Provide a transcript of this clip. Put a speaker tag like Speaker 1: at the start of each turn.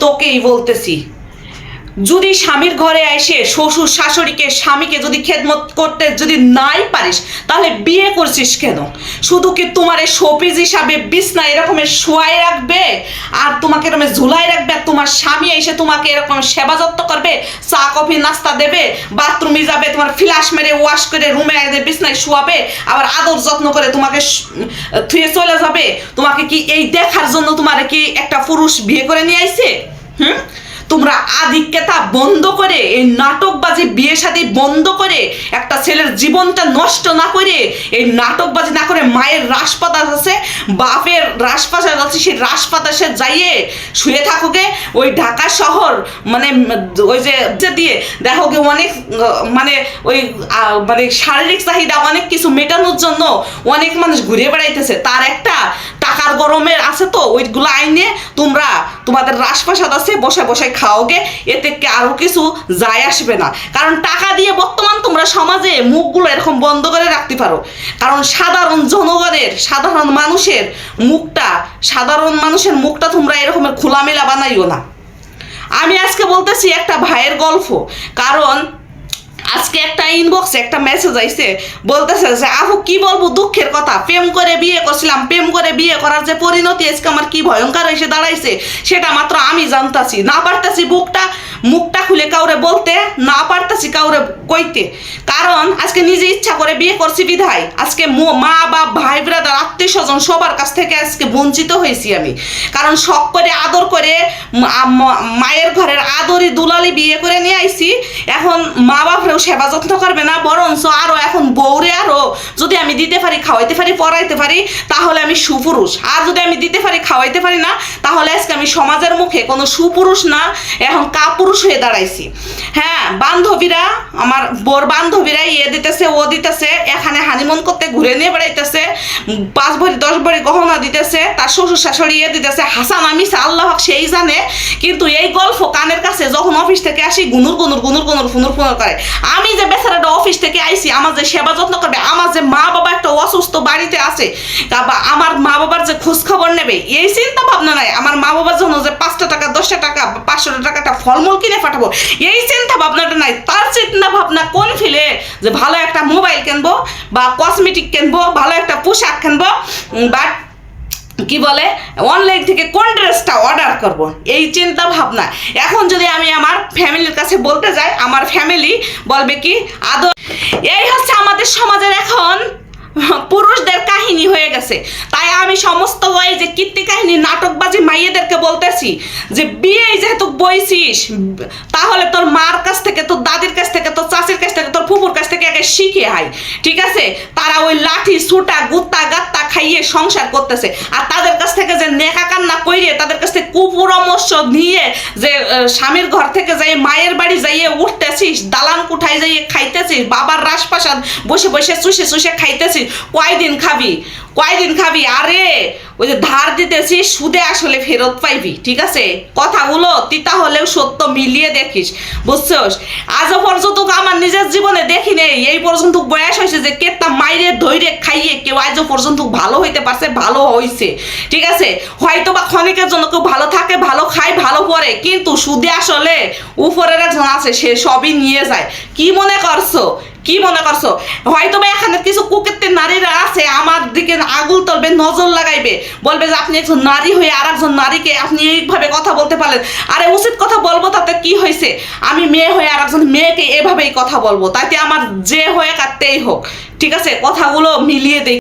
Speaker 1: তোকেই বলতেছি যদি স্বামীর ঘরে এসে শ্বশুর শাশুড়িকে, স্বামীকে যদি খেদমত করতে যদি নাই পারিস, তাহলে বিয়ে করছিস কেন? শুধু কি তোমার এই শোপিস হিসাবে বিছনা এরকমের শোয়াই রাখবে? আর তোমাকে এরকম ঝুলাই রাখবে? আর তোমার স্বামী এসে তোমাকে এরকম সেবা যত্ন করবে? চা, কফি, নাস্তা দেবে? বাথরুমে যাবে, তোমার ফ্লাশ মেরে ওয়াশ করে রুমে বিছনায় শোয়াবে? আবার আদর যত্ন করে তোমাকে থুয়ে চলে যাবে? তোমাকে কি এই দেখার জন্য তোমার কি একটা পুরুষ বিয়ে করে নিয়ে আইছে? হুম? তোমরা আধিক্যতা বন্ধ করে, এই নাটকবাজি বিয়ে শাদী বন্ধ করে, একটা ছেলের জীবনটা নষ্ট না করে, এই নাটকবাজি না করে মায়ের রাসপাতা আছে, বাপের রাসপাতা আছে, সেই রাসপাতা সে যাইয়ে শুয়ে থাকুকে ওই ঢাকা শহর মানে ওই যে যে দিয়ে, দেখো গে অনেক মানে ওই মানে শারীরিক চাহিদা অনেক কিছু মেটানোর জন্য অনেক মানুষ ঘুরে বেড়াইতেছে। তার একটা টাকার গরমের আছে তো, ওইগুলো আইনে তোমরা তোমাদের রাজপ্রাসাদ আছে বসে বসে খাওগে, এতে কি আরও কিছু যায় আসবে না। কারণ টাকা দিয়ে বর্তমান তোমরা সমাজে মুখগুলো এরকম বন্ধ করে রাখতে পারো। কারণ সাধারণ জনগণের, সাধারণ মানুষের মুখটা, সাধারণ মানুষের মুখটা তোমরা এরকমের খোলামেলা বানাইও না। আমি আজকে বলতেছি একটা ভাইয়ের গল্প। কারণ আজকে একটা ইনবক্সে একটা মেসেজ আইছে, বলতেছে যে আহ কি বলব? দুঃখের কথা। প্রেম করে বিয়ে করছিলাম। প্রেম করে বিয়ে করার যে পরিণতি আজকে আমার কি ভয়ঙ্কর হয়েছে দাঁড়াইছে, সেটা মাত্র আমি জানতাছি। না পারতাছি বুকটা মুখটা খুলে কাউরে বলতে না পারতাছি কাউরে কইতে। কারণ আজকে নিজে ইচ্ছা করে বিয়ে করছি বিধায়। আজকে মা বাপ, ভাই, ব্রাদার, আত্মীয় স্বজন সবার কাছ থেকে আজকে বঞ্চিত হয়েছি আমি। কারণ শখ করে, আদর করে মায়ের ঘরের আদরি দুলালি বিয়ে করে নিয়ে আইছি। এখন মা বাপরেও সেবা যত্ন করবে না, বরঞ্চ আরও এখন বউরে আরও যদি আমি দিতে পারি, খাওয়াইতে পারি, পড়াইতে পারি, তাহলে আমি সুপুরুষ। আর যদি আমি দিতে পারি, খাওয়াইতে পারি না, তাহলে আজকে আমি সমাজের মুখে কোনো সুপুরুষ না। এখন কাপুরুষ হয়ে দাঁড়াইছি। হ্যাঁ বান্ধবীরা, আমার বোর বান্ধবীরা ইয়ে দিতেছে ও দিতেছে, এখানে হানিমুন করতে ঘুরে নিয়ে বেড়াইতেছে, পাঁচ ভরি, দশ ভরি গহনা দিতেছে, তার শ্বশুর শাশুড়ি ইয়ে দিতেছে, হাসান আমি আল্লাহ হক সেই জানে, কিন্তু এই গল্প কানের কাছে যখন অফিস থেকে আসি, গুনুর গুনুর গুনুর গুনুর ফুনুর ফুনুর করে। আমি যে বেচারাটা অফিস থেকে আইছি, আমার যে সেবা যত্ন করবে, আমার যে মা বাবা একটা অসুস্থ বাড়িতে আছে আমার মা বাবার যে খোঁজ খবর নেবে, এই চিন্তা ভাবনা নাই। আমার মা বাবার জন্য যে পাঁচটা টাকা, দশটা টাকা, পাঁচশো টাকাটা ফলমূল কিনে পাঠাবো, এই চিন্তা ভাবনাটা নাই। তার চিন্তা ভাবনা কোন ফিলে যে ভালো একটা মোবাইল কিনবো বা কসমেটিক কিনবো, ভালো একটা পোশাক কিনবো বা কি বলে অনলাইন থেকে কোন ড্রেসটা অর্ডার করব? এই চিন্তা ভাবনা। এখন যদি আমি আমার ফ্যামিলির কাছে বলতে যাই, আমার ফ্যামিলি বলবে কি, আদর এই হচ্ছে আমাদের সমাজের এখন পুরুষদের কাহিনী হয়ে গেছে। তাই আমি সমস্ত ওই যে কীর্তি কাহিনী, নাটকবাজি মাইয়েদেরকে বলতেছি যে, বিয়ে যেহেতু বইছিস, তাহলে তোর মার কাছ থেকে, তোর দাদির কাছ থেকে, তোর চাষির কাছ থেকে, তোর ফুপুর কাছ থেকে আগে শিখে আয়, ঠিক আছে? তারা ওই লাঠি, সুটা, গুত্তা, গাত্তা খাইয়ে সংসার করতেছে। আর তাদের কাছ থেকে যে নেকা কান্না কইরে তাদের কাছ থেকে কুপরামর্শ নিয়ে যে স্বামীর ঘর থেকে যাই মায়ের বাড়ি যাইয়ে উঠতেছিস, দালান কুঠায় যাইয়ে খাইতেছিস, বাবার রাজপ্রাসাদ বসে বসে চুষে চুষে খাইতেছিস, কয়দিন খাবি? কয়দিন খাবি? আরে, ওই যে ধার দিতেছিস সুদে আসলে ফেরত পাইবি, ঠিক আছে? কথাগুলো তিতা হলেও সত্য মিলিয়ে দেখিস, বুঝছস? আজও পর্যন্ত আমার নিজের জীবনে দেখি নেই, এই পর্যন্ত বয়স হয়েছে যে কেতা মাইরে ধৈরে খাইয়ে কেউ আজও পর্যন্ত ভালো হইতে পারছে, ভালো হইছে, ঠিক আছে? হয়তো বা ক্ষণিকের জন্য কেউ ভালো থাকে, ভালো খায়, ভালো পরে কিন্তু সুদে আসলে উপরের একজন আছে, সে সবই নিয়ে যায়। কি মনে করছ? কি মনে করছ? হয়তো বা এখানে কিছু কুকেতে নারীরা আছে, আমার দিকে আগুল তলবে, নজর লাগাইবে। বলবে যে, আপনি একজন নারী হয়ে আর একজন নারীকে আপনি এইভাবে কথা বলতে পারেন আরে, উচিত কথা বলব তাতে কি হয়েছে? আমি মেয়ে হয়ে আর একজন মেয়েকে এভাবেই কথা বলব। তাতে আমার যে হয়ে কাটতেই হোক। ঠিক আছে? কথাগুলো মিলিয়ে দেই